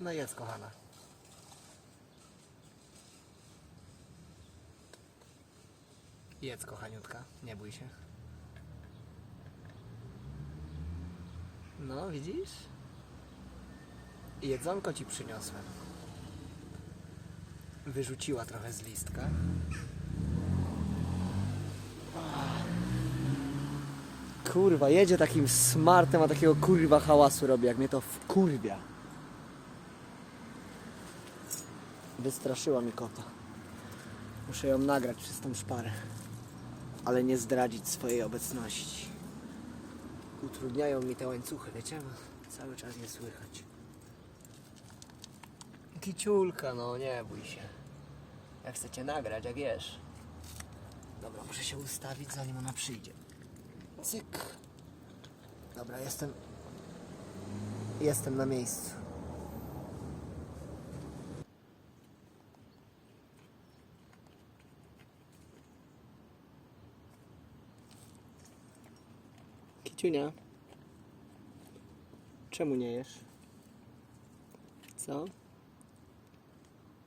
No jedz, kochana. Jedz, kochaniutka. Nie bój się. No, widzisz? Jedzonko ci przyniosłem. Wyrzuciła trochę z listka. Kurwa, jedzie takim smartem, a takiego kurwa hałasu robi, jak mnie to wkurwia. Wystraszyła mi kota. Muszę ją nagrać przez tą szparę. Ale nie zdradzić swojej obecności. Utrudniają mi te łańcuchy, wiecie? Cały czas nie słychać. Kiciulka, no nie bój się. Ja chcę cię nagrać, jak wiesz. Dobra, muszę się ustawić, zanim ona przyjdzie. Cyk. Dobra, jestem. Jestem na miejscu. Kiciunia. Czemu nie jesz? Co?